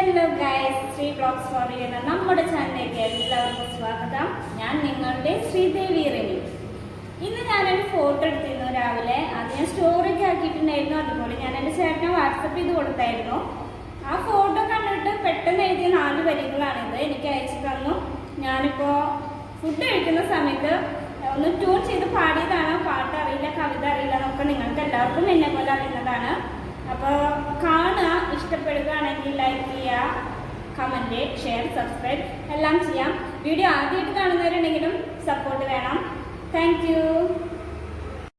Hello guys Sree blogs four എന്ന നമ്മുടെ ചാനലിലേക്ക് എല്ലാവർക്കും സ്വാഗതം. ഞാൻ നിങ്ങളുടെ ശ്രീദേവി റെനി. ഇന്ന് ഞാനൊരു ഫോട്ടോ എടുത്തിരുന്നു രാവിലെ. അത് ഞാൻ സ്റ്റോറിക്ക് ആക്കിയിട്ടുണ്ടായിരുന്നു. അതുപോലെ ഞാൻ എന്റെ ചേട്ടനെ വാട്സപ്പ് ചെയ്ത് കൊടുത്തായിരുന്നു. ആ ഫോട്ടോ കണ്ടിട്ട് പെട്ടെന്ന് എഴുതിയ നാല് വരികളാണിത് എനിക്ക് അയച്ചു തന്നു. ഞാനിപ്പോൾ ഫുഡ് കഴിക്കുന്ന സമയത്ത് ഒന്ന് ട്യൂൺ ചെയ്ത് പാടിയതാണ്. പാട്ട് അറിയില്ല കവിത അറിയില്ല എന്നൊക്കെ നിങ്ങൾക്ക് എല്ലാവർക്കും എന്നെ പോലെ അറിയുന്നതാണ്. അപ്പോൾ കമന്റ് ഷെയർ സബ്സ്ക്രൈബ് എല്ലാം ചെയ്യാം. വീഡിയോ ആദ്യമായിട്ട് കാണുന്നവരുണ്ടെങ്കിലും സപ്പോർട്ട് വേണം. താങ്ക്